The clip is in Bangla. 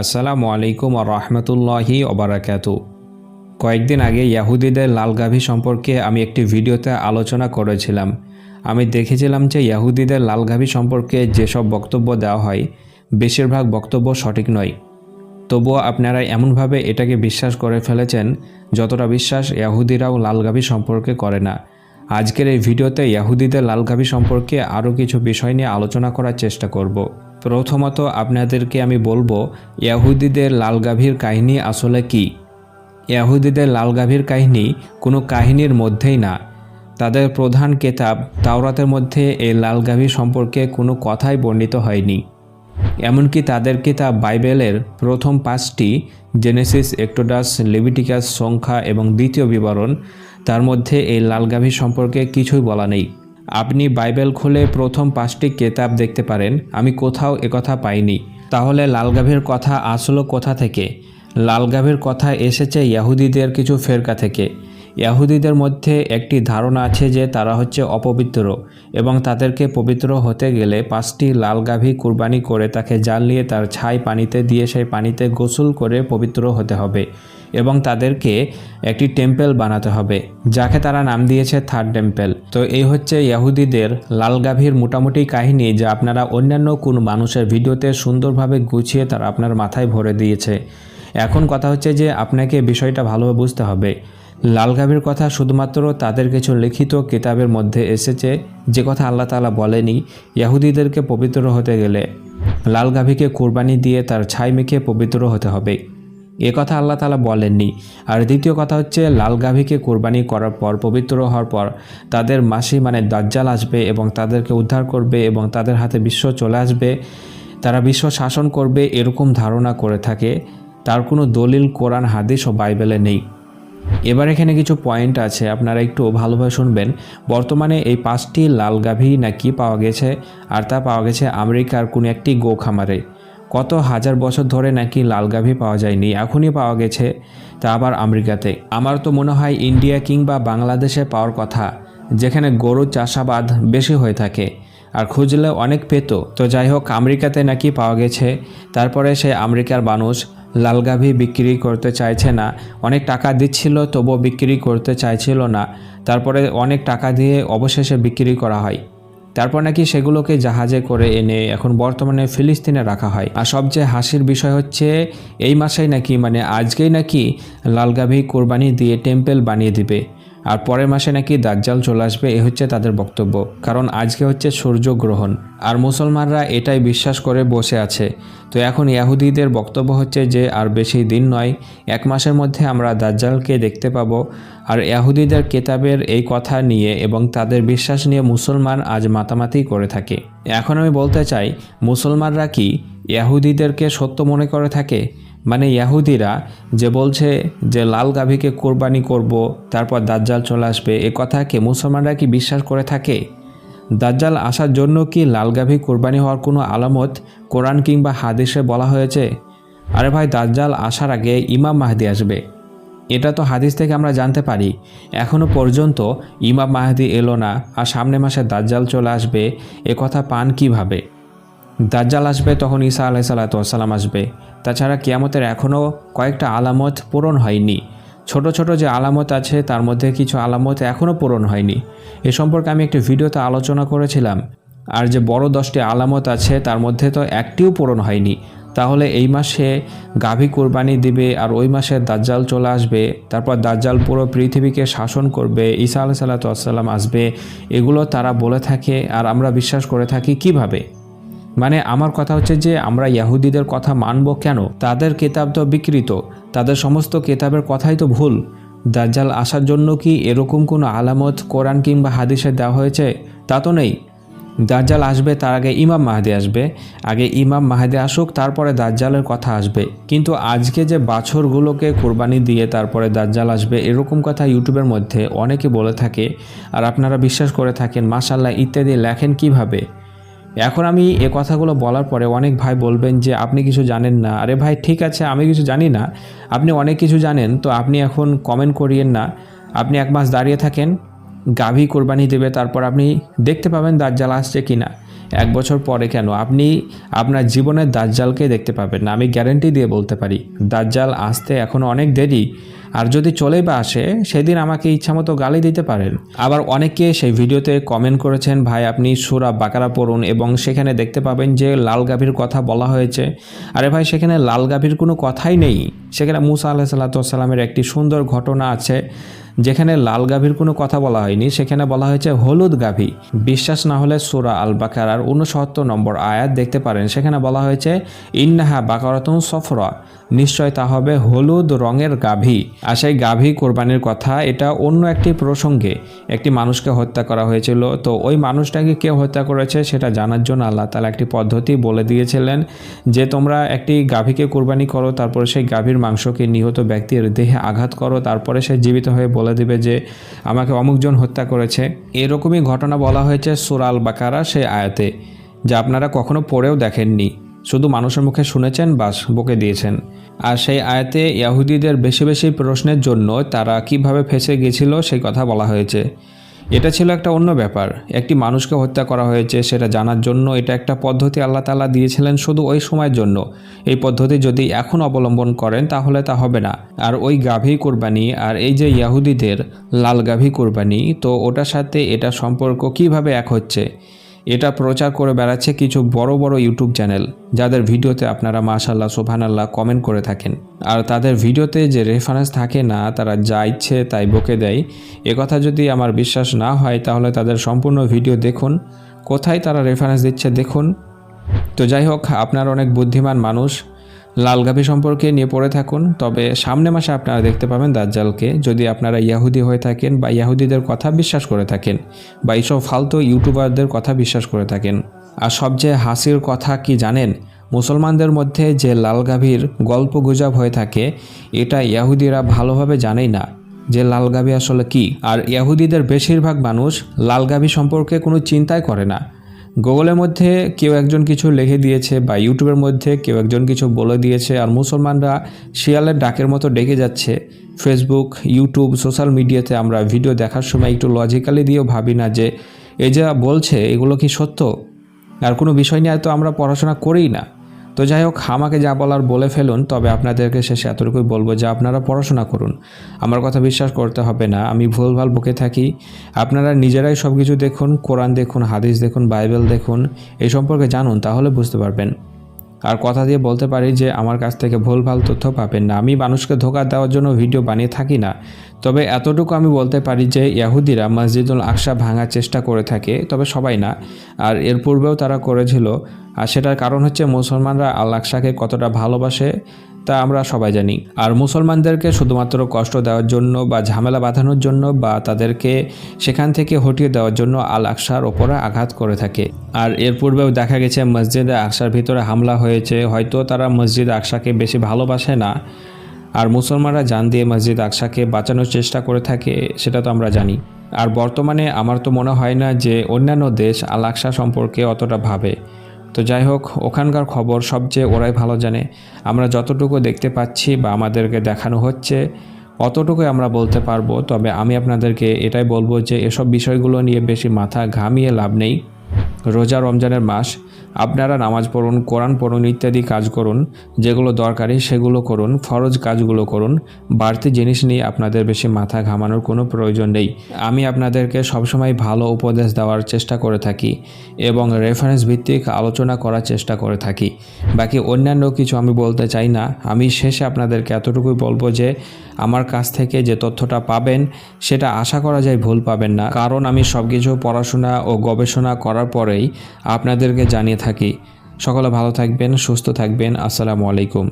আসসালামু আলাইকুম আর রহমতুল্লাহি ওবরাকাত কয়েকদিন আগে ইয়াহুদিদের লাল গাভী সম্পর্কে আমি একটি ভিডিওতে আলোচনা করেছিলাম। আমি দেখেছিলাম যে ইয়াহুদিদের লাল গাভী সম্পর্কে যেসব বক্তব্য দেওয়া হয়, বেশিরভাগ বক্তব্য সঠিক নয়। তবুও আপনারা এমনভাবে এটাকে বিশ্বাস করে ফেলেছেন, যতটা বিশ্বাস ইয়াহুদিরাও লাল গাভী সম্পর্কে করে না। আজকের এই ভিডিওতে ইয়াহুদিদের লাল গাভী সম্পর্কে আরও কিছু বিষয় নিয়ে আলোচনা করার চেষ্টা করব। প্রথমত আপনাদেরকে আমি বলব, ইয়াহুদিদের লাল গাভীর কাহিনী আসলে কি? ইয়াহুদিদের লাল গাভীর কাহিনী কোনো কাহিনীর মধ্যেই না। তাদের প্রধান কেতাব তাওরাতের মধ্যে এই লাল গাভী সম্পর্কে কোনো কথাই বর্ণিত হয়নি। এমনকি তাদের কিতাব বাইবেলের প্রথম পাঁচটি, জেনেসিস, এক্টোডাস, লেভিটিকাস, সংখ্যা এবং দ্বিতীয় বিবরণ, তার মধ্যে এই লাল গাভী সম্পর্কে কিছুই বলা নেই। আপনি বাইবেল খুলে প্রথম পাঁচটি কেতাব দেখতে পারেন। আমি কোথাও একথা পাইনি। তাহলে লাল গাভীর কথা আসলো কোথা থেকে? লাল গাভীর কথা এসেছে ইয়াহুদিদের কিছু ফেরকা থেকে। ইয়াহুদিদের মধ্যে একটি ধারণা আছে যে তারা হচ্ছে অপবিত্র এবং তাদেরকে পবিত্র হতে গেলে পাঁচটি লাল গাভী কুরবানি করে তাকে জ্বালিয়ে তার ছাই পানিতে দিয়ে সেই পানিতে গোসল করে পবিত্র হতে হবে এবং তাদেরকে একটি টেম্পেল বানাতে হবে, যাকে তারা নাম দিয়েছে থার্ড টেম্পেল। তো এই হচ্ছে ইয়াহুদিদের লাল গাভীর মোটামুটি কাহিনী যা আপনারা অন্যান্য কোনো মানুষের ভিডিওতে সুন্দরভাবে গুছিয়ে তারা আপনার মাথায় ভরে দিয়েছে। এখন কথা হচ্ছে যে আপনাকে বিষয়টা ভালোভাবে বুঝতে হবে। লাল গাভীর কথা শুধুমাত্র তাদের কিছু লিখিত কিতাবের মধ্যে এসেছে, যে কথা আল্লাহ তালা বলেনি ইয়াহুদিদেরকে পবিত্র হতে গেলে লাল গাভীকে কোরবানি দিয়ে তার ছাই মেখে পবিত্র হতে হবে। এ কথা আল্লাহ তালা বলেননি। আর দ্বিতীয় কথা হচ্ছে লাল গাভীকে কোরবানি করার পর, পবিত্র হওয়ার পর তাদের মাসি মানে দাজ্জাল আসবে এবং তাদেরকে উদ্ধার করবে এবং তাদের হাতে বিশ্ব চলে আসবে। তারা বিশ্ব শাসন করবে এরকম ধারণা করে থাকে। তার কোনো দলিল, কোরআন, হাদিস ও বাইবেলে নেই। এবার এখানে কিছু পয়েন্ট আছে, আপনারা একটু ভালোভাবে শুনবেন। বর্তমানে এই পাঁচটি লাল গাভী নাকি পাওয়া গেছে, আর তা পাওয়া গেছে আমেরিকার কোনো একটি গো খামারে কত হাজার বছর ধরে নাকি লাল গাভী পাওয়া যায়নি, এখনই পাওয়া গেছে, তা আবার আমেরিকাতে। আমার তো মনে হয় ইন্ডিয়া কিংবা বাংলাদেশে পাওয়ার কথা, যেখানে গরু চাষাবাদ বেশি হয়ে থাকে, আর খুঁজলে অনেক পেত। তো যাই হোক, আমেরিকাতে নাকি পাওয়া গেছে, তারপরে সে আমেরিকার মানুষ লাল গাভী বিক্রি করতে চাইছে না। অনেক টাকা দিচ্ছিল, তবুও বিক্রি করতে চাইছিল না। তারপরে অনেক টাকা দিয়ে অবশেষে বিক্রি করা হয়। তারপর নাকি সেগুলোকে জাহাজে করে এনে এখন বর্তমানে ফিলিস্তিনে রাখা হয়। আর সবচেয়ে হাসির বিষয় হচ্ছে, এই মাসেই নাকি মানে আজকেই নাকি লালগাভী কোরবানি দিয়ে টেম্পেল বানিয়ে দিবে। আর পরের মাসে নাকি দাজ্জাল চলে আসবে, এ হচ্ছে তাদের বক্তব্য। কারণ আজকে হচ্ছে সূর্যগ্রহণ। আর মুসলমানরা এটাই বিশ্বাস করে বসে আছে। তো এখন ইয়াহুদিদের বক্তব্য হচ্ছে যে, আর বেশি দিন নয়, এক মাসের মধ্যে আমরা দাজ্জালকে দেখতে পাবো। আর ইয়াহুদিদের কেতাবের এই কথা নিয়ে এবং তাদের বিশ্বাস নিয়ে মুসলমান আজ মাতামাতি করে থাকে। এখন আমি বলতে চাই, মুসলমানরা কি ইয়াহুদিদেরকে সত্য মনে করে থাকে? মানে ইয়াহুদিরা যে বলছে যে লাল গাভীকে কোরবানি করব, তারপর দাজ্জাল চলে আসবে, এ কথাকে মুসলমানরা কি বিশ্বাস করে থাকে? দাজ্জাল আসার জন্য কি লাল গাভী কোরবানি হওয়ার কোনো আলামত কোরআন কিংবা হাদিসে বলা হয়েছে? আরে ভাই, দাজ্জাল আসার আগে ইমাম মাহদি আসবে। এটা তো হাদিস থেকে আমরা জানতে পারি। এখনও পর্যন্ত ইমাম মাহাদি এলো না, আর সামনে মাসে দাজ্জাল চলে আসবে, এ কথা পান কীভাবে? দাজ্জাল আসবে তখন ঈসা আলাহ সাল্লাতাম আসবে। তাছাড়া কিয়ামতের এখনও কয়েকটা আলামত পূরণ হয়নি। ছোট ছোট যে আলামত আছে, তার মধ্যে কিছু আলামত এখনও পূরণ হয়নি। এ সম্পর্কে আমি একটি ভিডিওতে আলোচনা করেছিলাম। আর যে বড় দশটি আলামত আছে, তার মধ্যে তো একটিও পূরণ হয়নি। তাহলে এই মাসে গাভী কোরবানি দিবে আর ওই মাসে দাজ্জাল চলে আসবে। তারপর দাজ্জাল পুরো পৃথিবীকে শাসন করবে, ঈসা আলাহ সাল্লাতাম আসবে। এগুলো তারা বলে থাকে আর আমরা বিশ্বাস করে থাকি কীভাবে? মানে আমার কথা হচ্ছে যে আমরা ইয়াহুদিদের কথা মানব কেন? তাদের কেতাব তো বিকৃত, তাদের সমস্ত কেতাবের কথাই তো ভুল। দাজ্জাল আসার জন্য কি এরকম কোনো আলামত কোরআন কিংবা হাদিসে দেওয়া হয়েছে? তা তো নেই। দাজ্জাল আসবে, তার আগে ইমাম মাহাদি আসবে। আগে ইমাম মাহাদি আসুক, তারপরে দাজ্জালের কথা আসবে। কিন্তু আজকে যে বাছরগুলোকে কোরবানি দিয়ে তারপরে দাজ্জাল আসবে, এরকম কথা ইউটিউবের মধ্যে অনেকে বলে থাকে। আর আপনারা বিশ্বাস করে থাকেন মাসাল্লাহ ইত্যাদি লেখেন কীভাবে? এখন আমি এ কথাগুলো বলার পরে অনেক ভাই বলবেন যে, আপনি কিছু জানেন না। আরে ভাই, ঠিক আছে, আমি কিছু জানি না। আপনি অনেক কিছু জানেন, তো আপনি এখন কমেন্ট করিয়েন না। আপনি এক মাস দাঁড়িয়ে থাকেন, গাভী কোরবানি দেবে, তারপর আপনি দেখতে পাবেন দাজ্জাল আসছে কি না এক বছর পরে কেন? আপনি আপনার জীবনের দাজ্জালকে দেখতে পাবেন না। আমি গ্যারেন্টি দিয়ে বলতে পারি, দাজ্জাল আসতে এখনও অনেক দেরি। আর যদি চলেই বা আসে, সেদিন আমাকে ইচ্ছামতো গালি দিতে পারেন। আবার অনেকে সেই ভিডিওতে কমেন্ট করেছেন, ভাই, আপনি সুরা বাকারা পড়ুন এবং সেখানে দেখতে পাবেন যে লাল গাভীর কথা বলা হয়েছে। আরে ভাই, সেখানে লাল গাভীর কোনো কথাই নেই। সেখানে মুসা আল্লাহ সাল্লা সাল্লামের একটি সুন্দর ঘটনা আছে। যেখানে লাল গাভীর কোনো কথা বলা হয়নি, সেখানে বলা হয়েছে হলুদ গাভী। বিশ্বাস না হলে সোরা আল বাকারার উনসত্তর নম্বর আয়াত দেখতে পারেন। সেখানে বলা হয়েছে, ইন্নাহা বাকারাতুন সফরা। নিশ্চয় তা হবে হলুদ রঙের গাভী। আর সেই গাভী কোরবানির কথা, এটা অন্য একটি প্রসঙ্গে একটি মানুষকে হত্যা করা হয়েছিল। তো ওই মানুষটাকে কেউ হত্যা করেছে, সেটা জানার জন্য আল্লাহ তালা একটি পদ্ধতি বলে দিয়েছিলেন যে, তোমরা একটি গাভীকে কোরবানি করো, তারপরে সেই গাভীর মাংসকে নিহত ব্যক্তির দেহে আঘাত করো, তারপরে সে জীবিত হয়ে বলে দিবে যে আমাকে অমুকজন হত্যা করেছে। এরকমই ঘটনা বলা হয়েছে সুরাল বাকারা সেই আয়াতে, যা আপনারা কখনো পড়েও দেখেননি। শুধু মানুষের মুখে শুনেছেন, বাস বকে দিয়েছেন। আর সেই আয়াতে ইয়াহুদিদের বেশি বেশি প্রশ্নের জন্য তারা কীভাবে ফেসে গেছিল সেই কথা বলা হয়েছে। এটা ছিল একটা অন্য ব্যাপার। একটি মানুষকে হত্যা করা হয়েছে, সেটা জানার জন্য এটা একটা পদ্ধতি আল্লাহ তালা দিয়েছিলেন শুধু ওই সময়ের জন্য। এই পদ্ধতি যদি এখন অবলম্বন করেন, তাহলে তা হবে না। আর ওই গাভী কোরবানি আর এই যে ইয়াহুদিদের লাল গাভী কোরবানি, তো ওটার সাথে এটা সম্পর্ক কীভাবে এক হচ্ছে? এটা প্রচার করে বেড়াচ্ছে কিছু বড় বড় ইউটিউব চ্যানেল, যাদের ভিডিওতে আপনারা মাশাল্লাহ সোভানাল্লাহ কমেন্ট করে থাকেন। আর তাদের ভিডিওতে যে রেফারেন্স থাকে না, তারা যা ইচ্ছে তাই বকে দেয়। একথা যদি আমার বিশ্বাস না হয়, তাহলে তাদের সম্পূর্ণ ভিডিও দেখুন। কোথায় তারা রেফারেন্স দিচ্ছে, দেখুন। তো যাই হোক, আপনার অনেক বুদ্ধিমান মানুষ লাল গাভী সম্পর্কে নিয়ে পড়ে থাকুন। তবে সামনে মাসে আপনারা দেখতে পাবেন দাজ্জালকে। যদি আপনারা ইয়াহুদি হয়ে থাকেন বা ইয়াহুদিদের কথা বিশ্বাস করে থাকেন বা এইসব ফালতু ইউটিউবারদের কথা বিশ্বাস করে থাকেন। আর সবচেয়ে হাসির কথা কি জানেন? মুসলমানদের মধ্যে যে লাল গাভীর গল্প গুজব হয়ে থাকে, এটা ইয়াহুদিরা ভালোভাবে জানেই না। যে লাল গাভী আসলে কি? আর ইয়াহুদিদের বেশিরভাগ মানুষ লাল গাভী সম্পর্কে কোনো চিন্তাই করে না। গুগলের মধ্যে কেউ একজন কিছু লিখে দিয়েছে বা ইউটিউবের মধ্যে কেউ একজন কিছু বলে দিয়েছে আর মুসলমানরা শিয়ালের ডাকের মতো ডেকে যাচ্ছে। ফেসবুক ইউটিউব সোশ্যাল মিডিয়াতে আমরা ভিডিও দেখার সময় একটু লজিক্যালি দিয়েও ভাবি না যে, এ যা বলছে, এগুলো কি সত্য? আর কোনো বিষয় নিয়ে তো আমরা পড়াশোনা করিই না। তো যাই হোক, আমাকে যা বলার বলে ফেলুন, তবে আপনাদেরকে শেষে এতটুকুই বলব যে আপনারা পড়াশোনা করুন। আমার কথা বিশ্বাস করতে হবে না, আমি ভুলভাল বুকে থাকি। আপনারা নিজেরাই সব কিছু দেখুন, কোরআন দেখুন, হাদিস দেখুন, বাইবেল দেখুন এই সম্পর্কে জানুন, তাহলে বুঝতে পারবেন। আর কথা দিয়ে বলতে পারি যে আমার কাছ থেকে ভুলভাল তথ্য পাবেন না। আমি মানুষকে ধোকা দেওয়ার জন্য ভিডিও বানিয়ে থাকি না। তবে এতটুকু আমি বলতে পারি যে ইয়াহুদিরা মসজিদুল আকসা ভাঙার চেষ্টা করে থাকে, তবে সবাই না। আর এর পূর্বেও তারা করেছিল। আর সেটার কারণ হচ্ছে মুসলমানরা আল কতটা ভালোবাসে তা আমরা সবাই জানি। আর মুসলমানদেরকে শুধুমাত্র কষ্ট দেওয়ার জন্য বা ঝামেলা বাঁধানোর জন্য বা তাদেরকে সেখান থেকে হটিয়ে দেওয়ার জন্য আল আকসার ওপরে আঘাত করে থাকে। আর এর পূর্বেও দেখা গেছে, মসজিদে আকসার ভিতরে হামলা হয়েছে, হয়তো তারা মসজিদ আকসাকে বেশি ভালোবাসে না। আর মুসলমানরা জান দিয়ে মসজিদ আকসাকে বাঁচানোর চেষ্টা করে থাকে, সেটা তো আমরা জানি। আর বর্তমানে আমার তো মনে হয় না যে অন্যান্য দেশ আল আকসা সম্পর্কে অতটা ভাবে। তো যাই হোক, ওখানকার খবর সবচেয়ে ওরাই ভালো জানে। আমরা যতটুকু দেখতে পাচ্ছি বা আমাদেরকে দেখানো হচ্ছে, অতটুকুই আমরা বলতে পারব। তবে আমি আপনাদেরকে এটাই বলব যে, এসব বিষয়গুলো নিয়ে বেশি মাথা ঘামিয়ে লাভ নেই। রোজা রমজানের মাস, আপনারা নামাজ পড়ুন, কোরআন পড়ুন ইত্যাদি কাজ করুন, যেগুলো দরকারি সেগুলো করুন, ফরজ কাজগুলো করুন, বাড়তি জিনিস নিয়ে আপনাদের বেশি মাথা ঘামানোর কোনো প্রয়োজন নেই। আমি আপনাদেরকে সবসময় ভালো উপদেশ দেওয়ার চেষ্টা করে থাকি এবং রেফারেন্স ভিত্তিক আলোচনা করার চেষ্টা করে থাকি। বাকি অন্যান্য কিছু আমি বলতে চাই না। আমি শেষে আপনাদেরকে এতটুকুই বলব যে, আমার কাছ থেকে যে তথ্যটা পাবেন, সেটা আশা করা যায় ভুল পাবেন না। কারণ আমি সব কিছু পড়াশোনা ও গবেষণা করার আপনাদেরকে জানিয়ে থাকি। সকলে ভালো থাকবেন সুস্থ থাকবেন। আসসালামু আলাইকুম।